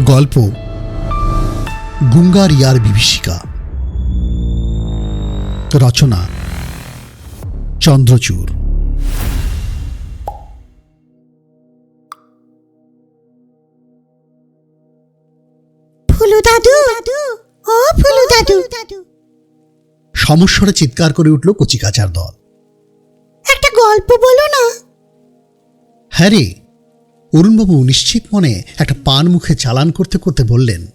গল্প গুঙ্গারিয়ার বিভীষিকা। রচনা চন্দ্রচূড়। ফুলু দাদু ও ফুলু দাদু সমস্বরে চিৎকার করে উঠল কচিকাচার দল। একটা গল্প বলো না। হ্যাঁ রে অরুণবাবু নিশ্চিত মনে একটা পান মুখে চালান করতে করতে বললেন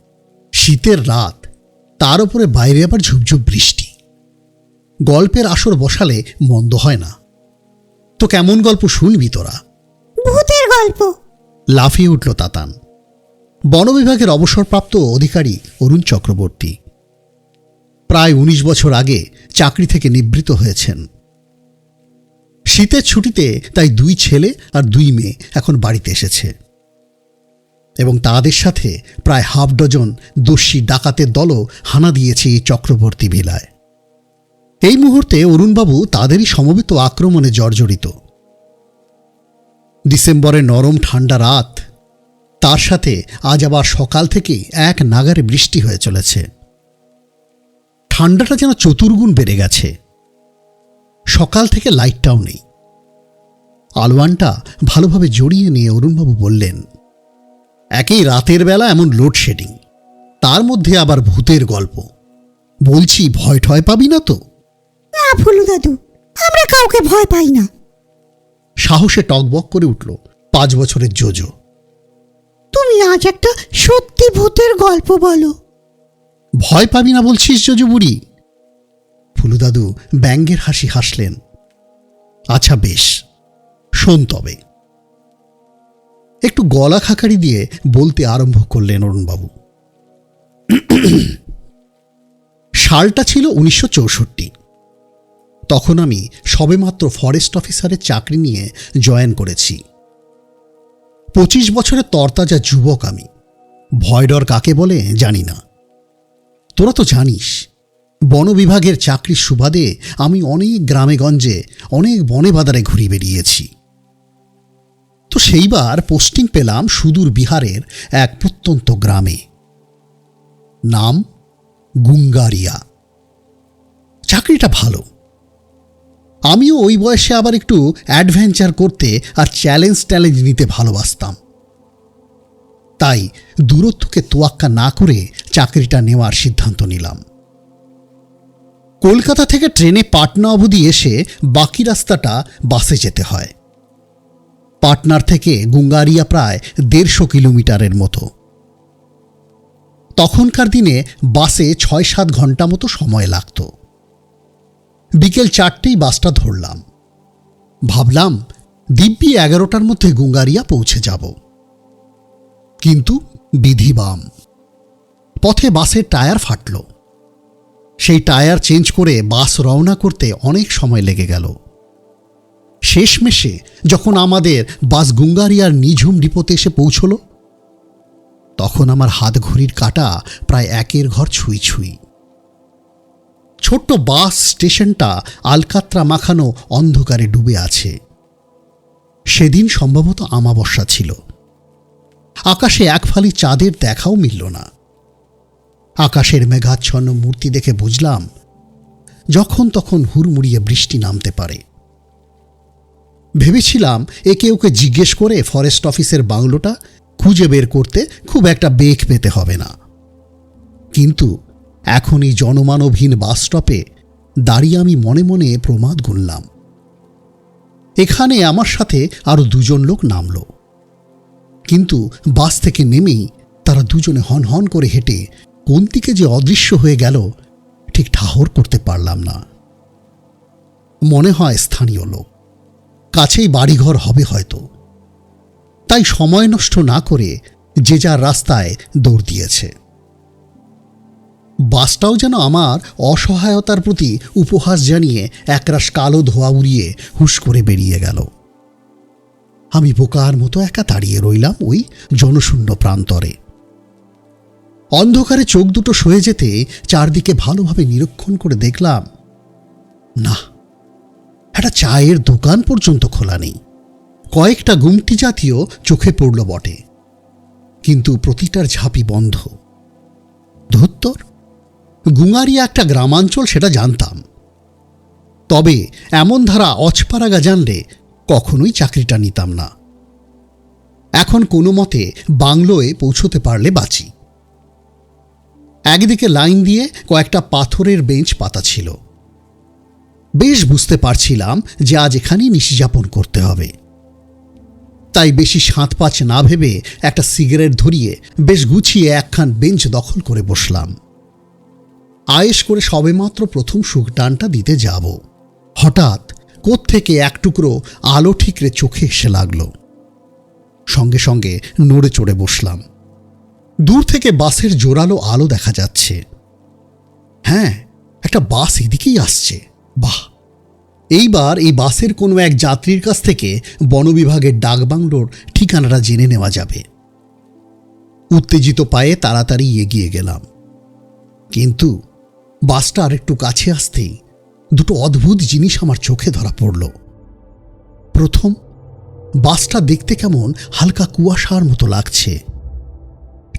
শীতের রাত তার উপরে বাইরে আবার ঝুপঝুপ বৃষ্টি। গল্পের আসর বসালে মন্দ হয় না। তো কেমন গল্প শুনবি তোরা? ভূতের গল্প। লাফিয়ে উঠল তাতান। বনবিভাগের অবসরপ্রাপ্ত অধিকারী অরুণ চক্রবর্তী। প্রায় ১৯ বছর আগে চাকরি থেকে নিবৃত হয়েছেন। শীতের ছুটিতে তাই দুই ছেলে আর দুই মেয়ে এখন বাড়িতে এসেছে। এবং তাদের সাথে প্রায় হাফ ডজন দস্যি ডাকাতের দলও হানা দিয়েছে এই চক্রবর্তী ভিলায়। এই মুহূর্তে অরুণবাবু তাদেরই সমবেত আক্রমণে জর্জরিত। ডিসেম্বরে নরম ঠান্ডা রাত, তার সাথে আজ আবার সকাল থেকে এক নাগারে বৃষ্টি হয়ে চলেছে। ঠান্ডাটা যেন চতুর্গুণ বেড়ে গেছে। সকাল থেকে লাইটটাও নেই। আলোয়ানটা ভালোভাবে জড়িয়ে নিয়ে অরুণবাবু বললেন একই রাতের বেলা এমন লোডশেডিং তার মধ্যে আবার ভূতের গল্প। বলছি ভয় ঠয় পাবি না তো? না ফুলু দাদু আমরা কাউকে ভয় পাই না। সাহসে টকবক করে উঠল পাঁচ বছরের জোজো। তুমি আজ একটা সত্যি ভূতের গল্প বলো। ভয় পাবি না বলছিস জজু বুড়ি। ফুলুদাদু ব্যঙ্গের হাসি হাসলেন। আচ্ছা বেশ, শোন তবে। একটু গলা খাকারি দিয়ে বলতে আরম্ভ করলেন অরুণবাবু। সালটা ছিল উনিশশো চৌষট্টি। তখন আমি সবেমাত্র ফরেস্ট অফিসারের চাকরি নিয়ে জয়েন করেছি। পঁচিশ বছরের তরতাজা যুবক আমি। ভয়ডর কাকে বলে জানি না। তোরা তো জানিস বন বিভাগের চাকরির সুবাদে আমি অনেক গ্রামে গঞ্জে অনেক বনে বাদারে ঘুরে বেরিয়েছি তো সেইবার পোস্টিং পেলাম সুদূর বিহারের এক প্রত্যন্ত গ্রামে। নাম গুঙ্গারিয়া। চাকরিটা ভালো। আমিও ওই বয়সে আবার একটু অ্যাডভেঞ্চার করতে আর চ্যালেঞ্জ ট্যালেঞ্জ নিতে ভালোবাসতাম। তাই দূরত্বকে তোয়াক্কা না করে চাকরিটা নেওয়ার সিদ্ধান্ত নিলাম। কলকাতা থেকে ট্রেনে পাটনা অবধি এসে বাকি রাস্তাটা বাসে যেতে হয়। পাটনার থেকে গুঙ্গারিয়া প্রায় দেড়শো কিলোমিটারের মতো। তখনকার দিনে বাসে ছয় সাত ঘণ্টা মতো সময় লাগত। বিকেল চারটেই বাসটা ধরলাম। ভাবলাম, দিব্যি এগারোটার মধ্যে গুঙ্গারিয়া পৌঁছে যাব। কিন্তু বিধিবাম। পথে বাসের টায়ার ফাটল। সেই টায়ার চেঞ্জ করে বাস রওনা করতে অনেক সময় লেগে গেল। শেষমেশে যখন আমাদের বাস গুঙ্গারিয়ার নিঝুম ডিপোতে এসে পৌঁছল, তখন আমার হাত ঘড়ির কাটা প্রায় একের ঘর ছুঁই ছুঁই। ছোট্ট বাস স্টেশনটা আলকাত্রা মাখানো অন্ধকারে ডুবে আছে। সেদিন সম্ভবত আমাবস্যা ছিল। আকাশে এক ফালি চাঁদের দেখাও মিলল না। আকাশের মেঘাচ্ছন্ন মূর্তি দেখে বুঝলাম, যখন তখন হুড়মুড়িয়ে বৃষ্টি নামতে পারে। ভেবেছিলাম একে ওকে জিজ্ঞেস করে ফরেস্ট অফিসের বাংলোটা খুঁজে বের করতে খুব একটা বেগ পেতে হবে না। কিন্তু এখনই জনমানবহীন বাস স্টপে দাঁড়িয়ে আমি মনে মনে প্রমাদ গুনলাম। এখানে আমার সাথে আরও দুজন লোক নামলো। কিন্তু বাস থেকে নেমেই তারা দুজনে হন হন করে হেঁটে কোন দিকে যে অদৃশ্য হয়ে গেল, ঠিক ঠাহর করতে পারলাম না। মনে হয় স্থানীয় লোক। কাছেই বাড়িঘর হবে হয়তো। তাই সময় নষ্ট না করে যে যার রাস্তায় দৌড় দিয়েছে। বাসটাও যেন আমার অসহায়তার প্রতি উপহাস জানিয়ে একরাশ কালো ধোয়া উড়িয়ে হুশ করে বেরিয়ে গেল। আমি বোকার মতো একা দাঁড়িয়ে রইলাম ওই জনশূন্য প্রান্তরে। অন্ধকারে চোখ দুটো সয়ে যেতে চারদিকে ভালোভাবে নিরীক্ষণ করে দেখলাম, না, একটা চায়ের দোকান পর্যন্ত খোলা নেই। কয়েকটা গুমটি জাতীয় চোখে পড়ল বটে, কিন্তু প্রতিটার ঝাঁপি বন্ধ। ধুত্তর? গুঙারিয়া একটা গ্রামাঞ্চল সেটা জানতাম। তবে এমন ধারা অচপারাগা জানলে কখনোই চাকরিটা নিতাম না। এখন কোনো মতে বাংলোয় পৌঁছতে পারলে বাঁচি। একদিকে লাইন দিয়ে কয়েকটা পাথরের বেঞ্চ পাতা ছিল। বেশ বুঝতে পারছিলাম যে আজ এখানেই নিশিযাপন করতে হবে। তাই বেশি সাঁত পাঁচ না ভেবে একটা সিগারেট ধরিয়ে বেশ গুছিয়ে একখান বেঞ্চ দখল করে বসলাম। আয়েস করে সবেমাত্র প্রথম সুখ সুখটানটা দিতে যাব। হঠাৎ কোত্থেকে এক টুকরো আলো ঠিকরে চোখে এসে লাগল। সঙ্গে সঙ্গে নড়ে চড়ে বসলাম। দূর থেকে বাসের জোরালো আলো দেখা যাচ্ছে। হ্যাঁ একটা বাস এদিকেই আসছে। বাহ! এইবার এই বাসের কোনো এক যাত্রীর কাছ থেকে বনবিভাগের ডাকবাংলোর ঠিকানাটা জেনে নেওয়া যাবে। উত্তেজিত পায়ে তাড়াতাড়ি এগিয়ে গেলাম। কিন্তু বাসটা আরেকটু কাছে আসতেই দুটো অদ্ভুত জিনিস আমার চোখে ধরা পড়ল। প্রথম, বাসটা দেখতে কেমন হালকা কুয়াশার মতো লাগছে।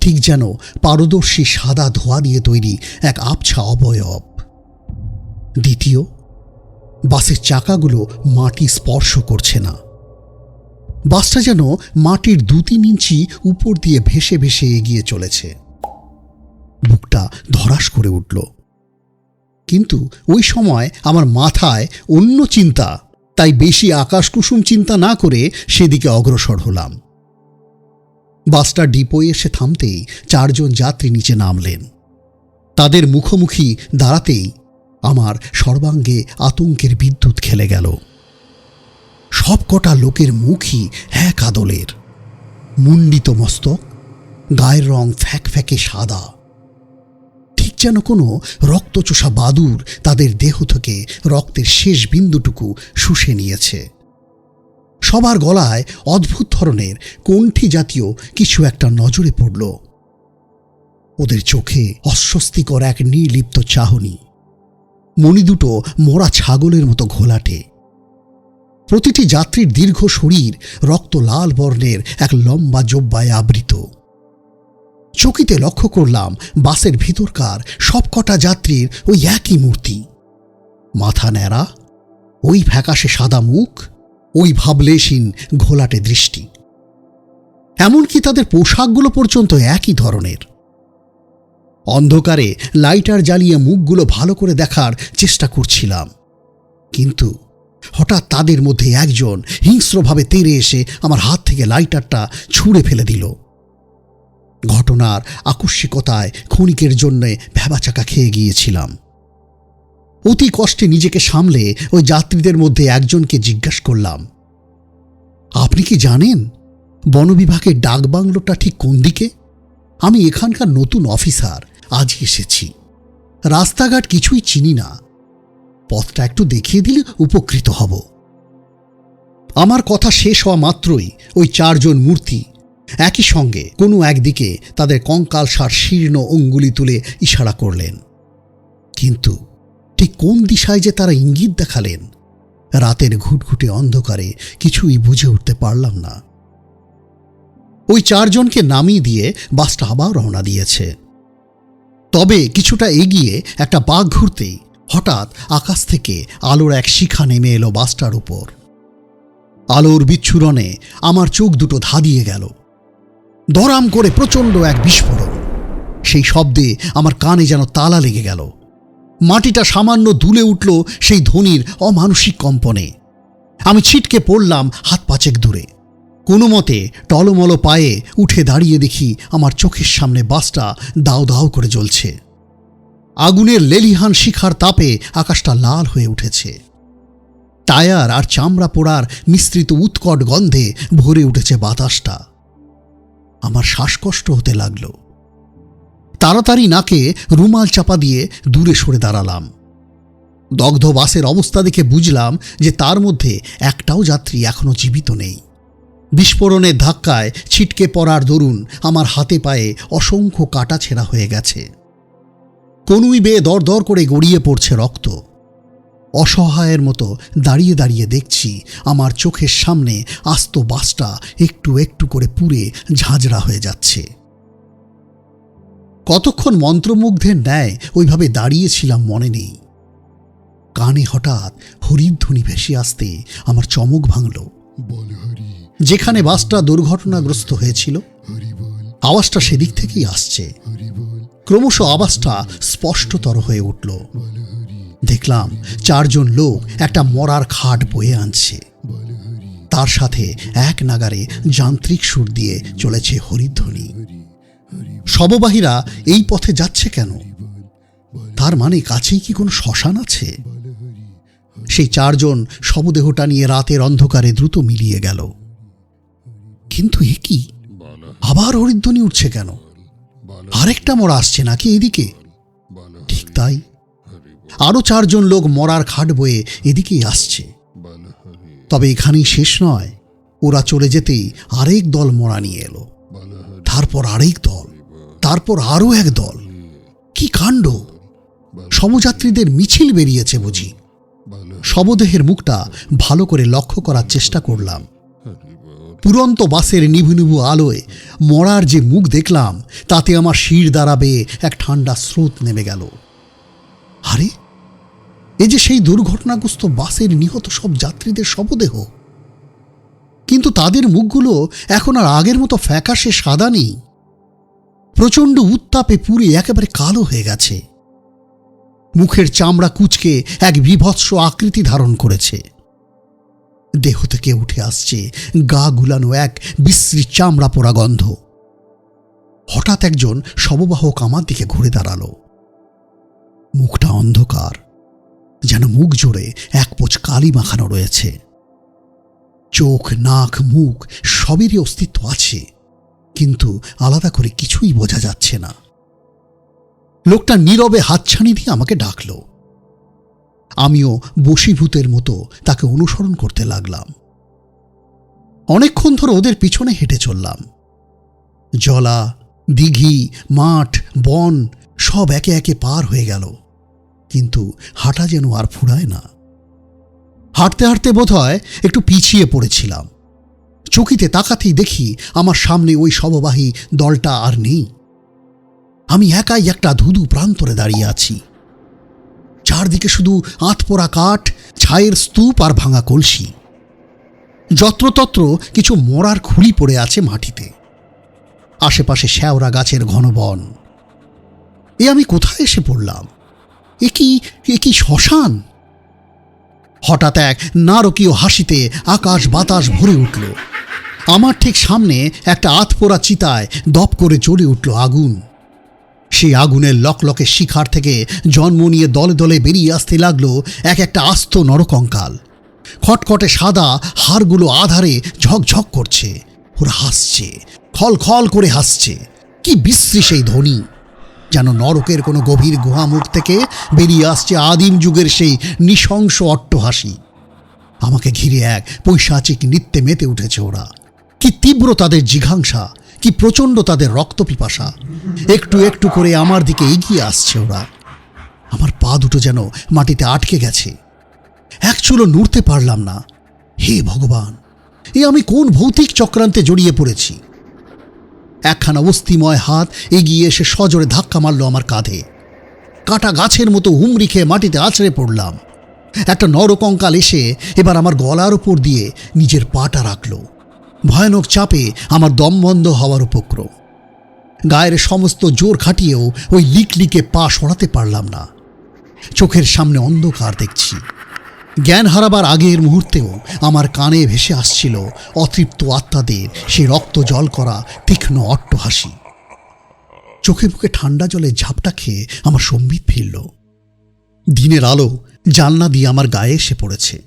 ঠিক যেন পারদর্শী সাদা ধোয়া দিয়ে তৈরি এক আবছা অবয়ব। দ্বিতীয়, বাসের চাকাগুলো মাটি স্পর্শ করছে না। বাসটা যেন মাটির দু তিন ইঞ্চি উপর দিয়ে ভেসে ভেসে এগিয়ে চলেছে। বুকটা ধরাস করে উঠল। কিন্তু ওই সময় আমার মাথায় অন্য চিন্তা, তাই বেশি আকাশকুসুম চিন্তা না করে সেদিকে অগ্রসর হলাম। বাসটা ডিপোয় এসে থামতেই চারজন যাত্রী নিচে নামলেন। তাদের মুখোমুখি দাঁড়াতেই আমার সর্বাঙ্গে আতঙ্কের বিদ্যুৎ খেলে গেল। সব কটা লোকের মুখই এক আদলের। মুন্ডিত মস্তক, গায়ের রং ফ্যাক ফ্যাকে সাদা। ঠিক যেন কোনো রক্তচোষা বাদুর তাদের দেহ থেকে রক্তের শেষ বিন্দুটুকু শুষে নিয়েছে। সবার গলায় অদ্ভুত ধরনের কণ্ঠী জাতীয় কিছু একটা নজরে পড়ল। ওদের চোখে অস্বস্তিকর এক নির্লিপ্ত চাহনি। মণি দুটো মোরা ছাগলের মতো ঘোলাটে। প্রতিটি যাত্রীর দীর্ঘ শরীর রক্ত লাল বর্ণের এক লম্বা জব্বায় আবৃত। চকিতে লক্ষ্য করলাম, বাসের ভিতরকার সবকটা যাত্রীর ওই একই মূর্তি। মাথা ন্যাড়া, ওই ফ্যাকাশে সাদা মুখ ওই ভাবলেশীন ঘোলাটে দৃষ্টি। এমনকি তাদের পোশাকগুলো পর্যন্ত একই ধরনের। অন্ধকারে লাইটার জ্বালিয়ে মুখগুলো ভালো করে দেখার চেষ্টা করছিলাম। কিন্তু হঠাৎ তাদের মধ্যে একজন হিংস্রভাবে তেড়ে এসে আমার হাত থেকে লাইটারটা ছুঁড়ে ফেলে দিল। ঘটনার আকস্মিকতায় ক্ষণিকের জন্যে ভেবাচাকা খেয়ে গিয়েছিলাম। অতি কষ্টে নিজেকে সামলে ওই যাত্রীদের মধ্যে একজনকে জিজ্ঞাস করলাম, আপনি কি জানেন বনবিভাগের ডাকবাংলোটা ঠিক কোন দিকে? আমি এখানকার নতুন অফিসার আজই এসেছি। রাস্তাঘাট কিছুই চিনি না। পথটা একটু দেখিয়ে দিলে উপকৃত হব। আমার কথা শেষ হওয়া মাত্রই ওই চারজন মূর্তি একই সঙ্গে কোনো একদিকে তাদের কঙ্কাল সার শীর্ণ অঙ্গুলি তুলে ইশারা করলেন। কিন্তু ঠিক কোন দিশায় যে তারা ইঙ্গিত দেখালেন? রাতের ঘুটঘুটে অন্ধকারে কিছুই বুঝে উঠতে পারলাম না। ওই চারজনকে নামিয়ে দিয়ে বাসটা আবার রওনা দিয়েছে। তবে কিছুটা এগিয়ে একটা বাঘ ঘুরতেই হঠাৎ আকাশ থেকে আলোর এক শিখা নেমে এলো বাসটার উপর। আলোর বিচ্ছুরণে আমার চোখ দুটো ধাঁধিয়ে গেল। দরাম করে প্রচণ্ড এক বিস্ফোরণ। সেই শব্দে আমার কানে যেন তালা লেগে গেল। মাটিটা সামান্য দুলে উঠল সেই ধ্বনির অমানসিক কম্পনে। আমি ছিটকে পড়লাম হাত পাচেক দূরে। কোনো মতে টলমল পায়ে উঠে দাঁড়িয়ে দেখি আমার চোখের সামনে বাসটা দাও দাও করে জ্বলছে। আগুনের লেলিহান শিখার তাপে আকাশটা লাল হয়ে উঠেছে। টায়ার আর চামড়া পোড়ার মিশ্রিত উৎকট গন্ধে ভরে উঠেছে বাতাসটা। আমার শ্বাসকষ্ট হতে লাগল। তাড়াতাড়ি নাকে রুমাল চাপা দিয়ে দূরে সরে দাঁড়ালাম। দগ্ধ বাসের অবস্থা দেখে বুঝলাম যে তার মধ্যে একটাও যাত্রী এখনও জীবিত নেই। বিস্ফোরণের ধাক্কায় ছিটকে পড়ার দরুন আমার হাতে পায়ে অসংখ্য কাটা ছেঁড়া হয়ে গেছে। কনুই বেয়ে দর দর করে গড়িয়ে পড়ছে রক্ত। অসহায়ের মতো দাঁড়িয়ে দাঁড়িয়ে দেখছি আমার চোখের সামনে আস্ত বাসটা একটু একটু করে পুড়ে ঝাঁঝরা হয়ে যাচ্ছে। কতক্ষণ মন্ত্রমুগ্ধের ন্যায় ওইভাবে দাঁড়িয়েছিলাম মনে নেই। কানে হঠাৎ হরিধ্বনি ভেসে আসতে আমার চমক ভাঙল। যেখানে বাসটা দুর্ঘটনাগ্রস্ত হয়েছিল আওয়াজটা সেদিক থেকেই আসছে। ক্রমশ আওয়াজটা স্পষ্টতর হয়ে উঠল। দেখলাম চারজন লোক একটা মরার খাট বয়ে আনছে। তার সাথে এক নাগারে যান্ত্রিক সুর দিয়ে চলেছে হরিধ্বনি। হরি হরি। শববাহীরা এই পথে যাচ্ছে কেন? তার মানে কাছেই কি কোনো শ্মশান আছে? সেই চারজন শবদেহটা নিয়ে রাতের অন্ধকারে দ্রুত মিলিয়ে গেল। কিন্তু এ কি? আবার হরিধ্বনি উঠছে কেন? আরেকটা মরা আসছে নাকি এদিকে? ঠিক তাই। আরও চারজন লোক মরার খাট বয়ে এদিকেই আসছে। তবে এখানেই শেষ নয়। ওরা চলে যেতেই আরেক দল মরা নিয়ে এলো। তারপর আরেক দল। তারপর আরও এক দল। কি কাণ্ড? সমযাত্রীদের মিছিল বেরিয়েছে বুঝি। শবদেহের মুখটা ভালো করে লক্ষ্য করার চেষ্টা করলাম। পুরন্ত বাসের নিভু নিভু আলোয় মরার যে মুখ দেখলাম, তাতে আমার শির দাঁড়াবে এক ঠান্ডা স্রোত নেমে গেল। আরে, এ যে সেই দুর্ঘটনাগ্রস্ত বাসের নিহত সব যাত্রীদের শবদেহ। কিন্তু তাদের মুখগুলো এখন আর আগের মতো ফ্যাকাশে সাদা নেই। প্রচণ্ড উত্তাপে পুড়ে একেবারে কালো হয়ে গেছে। মুখের চামড়া কুচকে এক বিভৎস আকৃতি ধারণ করেছে। দেহ থেকে উঠে আসছে গা গুলানো এক বিশ্রী চামড়া পোড়া গন্ধ। হঠাৎ একজন শববাহক আমার দিকে ঘুরে দাঁড়াল। মুখটা অন্ধকার, যেন মুখ জুড়ে এক পোচ কালি মাখানো রয়েছে। চোখ, নাক, মুখ সবেরই অস্তিত্ব আছে। কিন্তু আলাদা করে কিছুই বোঝা যাচ্ছে না। লোকটা নীরবে হাতছানি দিয়ে আমাকে ডাকল। আমিও বশীভূতের মতো তাকে অনুসরণ করতে লাগলাম। অনেকক্ষণ ধরে ওদের পিছনে হেঁটে চললাম। জলা, দিঘি, মাঠ, বন সব একে একে পার হয়ে গেল। কিন্তু হাঁটা যেন আর ফুরায় না। হাঁটতে হাঁটতে বোধ হয় একটু পিছিয়ে পড়েছিলাম। চকিতে তাকাতেই দেখি আমার সামনে ওই শববাহী দলটা আর নেই। আমি একাই একটা ধুধু প্রান্তরে দাঁড়িয়ে আছি। চারদিকে শুধু আতপোড়া কাঠ, ছায়ের স্তূপ আর ভাঙা কলসি। যত্রতত্র কিছু মরার খুলি পড়ে আছে মাটিতে। আশেপাশে শ্যাওরা গাছের ঘন বন এ আমি কোথায় এসে পড়লাম? এ কি এ কি শ্মশান? হঠাৎ এক নারকীয় হাসিতে আকাশ বাতাস ভরে উঠল। আমার ঠিক সামনে একটা আতপোড়া চিতায় দপ করে জ্বলে উঠল আগুন। সেই আগুনের লকলকে শিখার থেকে জন্ম নিয়ে দলে দলে বেরিয়ে আসতে লাগল এক একটা আস্ত নরকঙ্কাল। খটখটে সাদা হাড়গুলো আধারে ঝকঝক করছে। ওরা হাসছে খল খল করে হাসছে। কি বিশ্রী সেই ধ্বনি! যেন নরকের কোনো গভীর গুহামুখ থেকে বেরিয়ে আসছে আদিম যুগের সেই নৃশংস অট্টহাসি। আমাকে ঘিরে এক পৈশাচিক নৃত্যে মেতে উঠেছে ওরা। কি তীব্র তাদের জিঘাংসা, কি প্রচণ্ড তাদের রক্তপিপাসা। একটু একটু করে আমার দিকে এগিয়ে আসছে ওরা। আমার পা দুটো যেন মাটিতে আটকে গেছে। এক চুলো নড়তে পারলাম না। হে ভগবান, এ আমি কোন ভৌতিক চক্রান্তে জড়িয়ে পড়েছি? একখানা অস্থিময় হাত এগিয়ে এসে সজোরে ধাক্কা মারল আমার কাঁধে। কাটা গাছের মতো হুমড়ি খেয়ে মাটিতে আছড়ে পড়লাম। একটা নরকঙ্কাল এসে এবার আমার গলার ওপর দিয়ে নিজের পাটা রাখল। ভয়ানক চাপে আমার দম বন্ধ হওয়ার উপক্রম। গায়ের সমস্ত জোর খাটিয়েও ওই লিকলিকে পা সরাতে পারলাম না। চোখের সামনে অন্ধকার দেখছি। জ্ঞান হারাবার আগের মুহূর্তেও আমার কানে ভেসে আসছিল অতৃপ্ত আত্মাদের সে রক্ত জল করা তীক্ষ্ণ অট্টহাসি। চোখে মুখে ঠান্ডা জলে ঝাপটা খেয়ে আমার সম্বিত ফিরল। দিনের আলো জানলা দিয়ে আমার গায়ে এসে পড়েছে।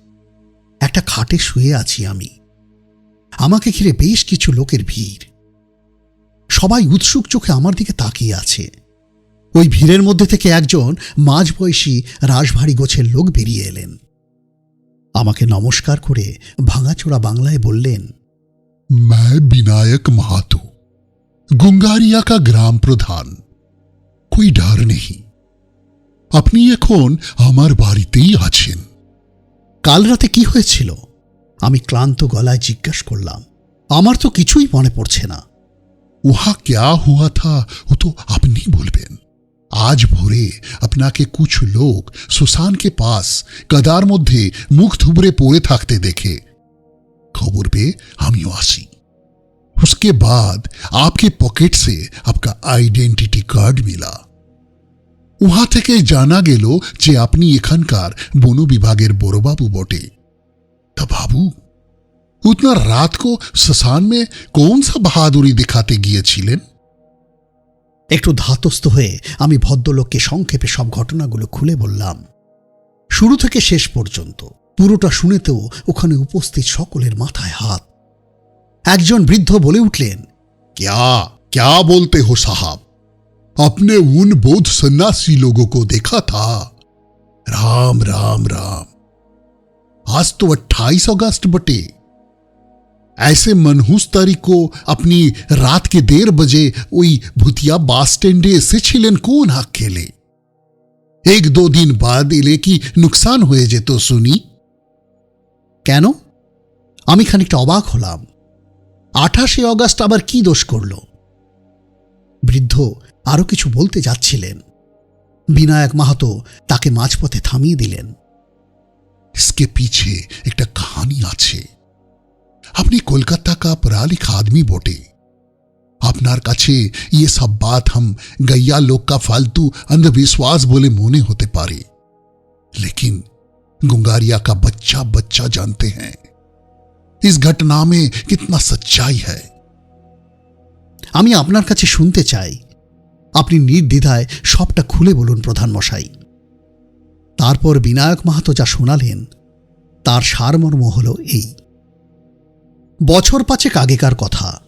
একটা খাটে শুয়ে আছি আমি। আমাকে ঘিরে বেশ কিছু লোকের ভিড়। সবাই উৎসুক চোখে আমার দিকে তাকিয়ে আছে। ওই ভিড়ের মধ্যে থেকে একজন মাঝবয়সী রাশভারী গোছের লোক বেরিয়ে এলেন। আমাকে নমস্কার করে ভাঙাচোরা বাংলায় বললেন मैं विनायक महातो गुंगारिया का ग्राम প্রধান कोई डर नहीं আপনি এখন আমার বাড়িতেই আছেন কাল রাতে কি হয়েছিল আমি ক্লান্ত গলায় জিজ্ঞাসা করলাম আমার তো কিছুই মনে পড়ছে না वहां क्या हुआ था वो तो आप नहीं बोलबेन আজ ভোরে আপনাকে কুছ লোক সুসান के पास কাদার মধ্যে মুখ থুবড়ে পড়ে থাকতে দেখে খবর পেয়ে আমিও আসি उसके बाद आपके पॉकेट से आपका आइडेंटिटी कार्ड मिला উহা থেকে জানা গেল যে আপনি এখানকার বন বিভাগের বড়বাবু বটে তা বাবু उतना रात को ससान में कौन सा बहादुरी दिखाते গিয়েছিলেন একটু ধাতস্থ হয়ে আমি ভদ্রলোককে সংক্ষেপে সব ঘটনাগুলো খুলে বললাম শুরু থেকে শেষ পর্যন্ত পুরোটা শুনেতেও ওখানে উপস্থিত সকলের মাথায় হাত একজন বৃদ্ধ বলে উঠলেন क्या क्या बोलते हो साहब अपने उन बौद्ध सन्यासी लोगों को देखा था राम राम राम आज तो 28 अगस्त बटे ऐसे मनहूस तारीख को अपनी रात के देर बजे ওই ভুতিয়া বাস স্ট্যান্ডে এসেছিলেন কোন হাক খেলে এক দো দিন বাদ এলে কি নুকসান হয়ে যেত শুনি কেন আমি খানিকটা অবাক হলাম আঠাশে অগাস্ট আবার কি দোষ করল বৃদ্ধ আরো কিছু বলতে যাচ্ছিলেন বিনায়ক মাহাতো তাকে মাঝপথে থামিয়ে দিলেন इसके पीछे একটা कहानी আছে আপনি কলকাতা का पढ़ा लिखा आदमी बोटे আপনার কাছে ये सब बात हम गैया लोग का फालतू अंधविश्वास बोले मोने होते पारे लेकिन गुंगारिया का बच्चा बच्चा जानते हैं इस घटना में कितना सच्चाई है আমি আপনার কাছে শুনতে চাই আপনি নির্দ্বিধায় সবটা খুলে বলুন প্রধান মশাই তারপর বিনায়ক মাহাতো যা শোনালেন তার সারমর্ম হল এই বছর পাঁচেক আগেকার কথা।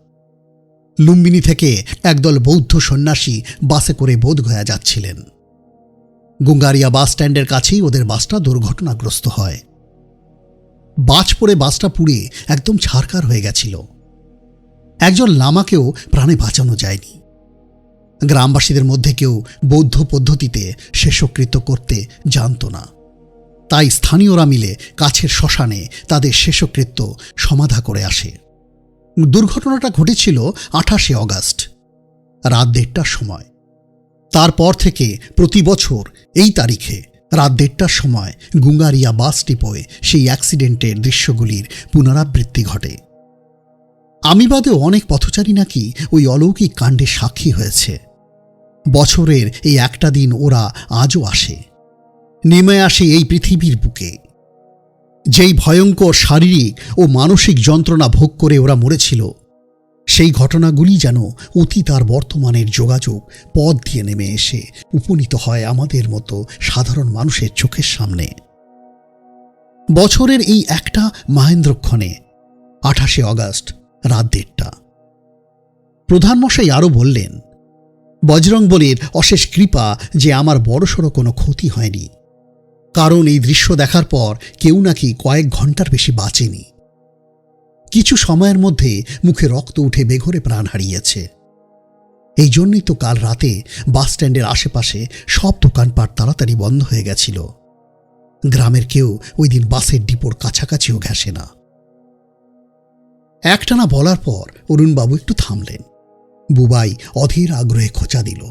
লুম্বিনী থেকে একদল বৌদ্ধ সন্ন্যাসী বাসে করে বোধগয়া যাচ্ছিলেন। গুঙ্গারিয়া বাস স্ট্যান্ডের কাছেই ওদের বাসটা দুর্ঘটনাগ্রস্ত হয়। বাজ পড়ে বাসটা পুড়ে একদম ছাড়কার হয়ে গেছিল। একজন লামাকেও প্রাণে বাঁচানো যায়নি। গ্রামবাসীদের মধ্যে কেউ বৌদ্ধ পদ্ধতিতে শেষকৃত্য করতে জানত না। তাই স্থানীয়রা মিলে কাছের শ্মশানে তাদের শেষকৃত্য সমাধা করে আসে। দুর্ঘটনাটা ঘটেছিল আঠাশে অগাস্ট, রাত দেড়টার সময়। তারপর থেকে প্রতি বছর এই তারিখে রাত দেড়টার সময় গুঙ্গারিয়া বাস ডিপোয় সেই অ্যাক্সিডেন্টের দৃশ্যগুলির পুনরাবৃত্তি ঘটে। আমি বাদে অনেক পথচারী নাকি ওই অলৌকিক কাণ্ডে সাক্ষী হয়েছে। বছরের এই একটা দিন ওরা আজও আসে। নেমে আসে এই পৃথিবীর বুকে। যেই ভয়ঙ্কর শারীরিক ও মানসিক যন্ত্রণা ভোগ করে ওরা মরেছিল, সেই ঘটনাগুলি যেন অতীত আর বর্তমানের যোগাযোগ পথ দিয়ে নেমে এসে উপনীত হয় আমাদের মতো সাধারণ মানুষের চোখের সামনে। বছরের এই একটা মাহেন্দ্রক্ষণে, আঠাশে অগাস্ট, রাত দেড়টা। প্রধানমশাই আরও বললেন, বজরংবলীর অশেষ কৃপা যে আমার বড়সড় কোনো ক্ষতি হয়নি। কারণ এই দৃশ্য দেখার পর কেউ নাকি কয়েক ঘণ্টার বেশি বাঁচেনি। কিছু সময়ের মধ্যে মুখে রক্ত উঠে বেঘরে প্রাণ হারিয়েছে। এই জন্যই তো কাল রাতে বাস স্ট্যান্ডের আশেপাশে সব দোকানপাট তাড়াতাড়ি বন্ধ হয়ে গেছিল। গ্রামের কেউ ওই দিন বাসের ডিপোর কাছাকাছিও ঘেসে না। একটানা বলার পর অরুণবাবু একটু থামলেন। বুবাই অধীর আগ্রহে খোঁচা দিল।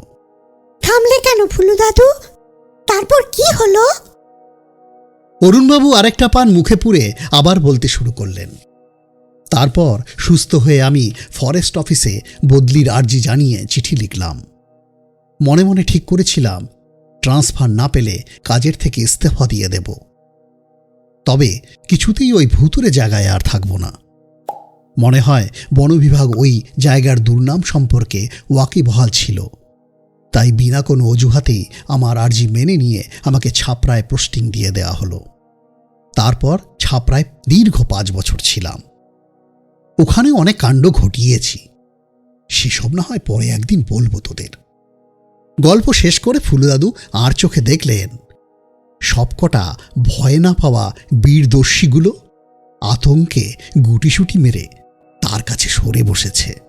থামলে কেন ফুলু দাদু? তারপর কি হলো? অরুণবাবু আরেকটা পান মুখে পুরে আবার বলতে শুরু করলেন। তারপর সুস্থ হয়ে আমি ফরেস্ট অফিসে বদলির আর্জি জানিয়ে চিঠি লিখলাম। মনে মনে ঠিক করেছিলাম, ট্রান্সফার না পেলে কাজের থেকে ইস্তফা দিয়ে দেব। তবে কিছুতেই ওই ভুতুরে জায়গায় আর থাকব না। মনে হয় বনবিভাগ ওই জায়গার দুর্নাম সম্পর্কে ওয়াকিবহাল ছিল। তাই বিনা কোনো অজুহাতেই আমার আর্জি মেনে নিয়ে আমাকে ছাপড়ায় পোস্টিং দিয়ে দেওয়া হলো। তারপর ছাপড়ায় দীর্ঘ পাঁচ বছর ছিলাম। ওখানে অনেক কাণ্ড ঘটিয়েছি। সেসব না হয় পরে একদিন বলব তোদের। গল্প শেষ করে ফুলদাদু আর চোখে দেখলেন, সবকটা ভয় না পাওয়া বীরদর্শীগুলো আতঙ্কে গুটিসুটি মেরে তার কাছে সরে বসেছে।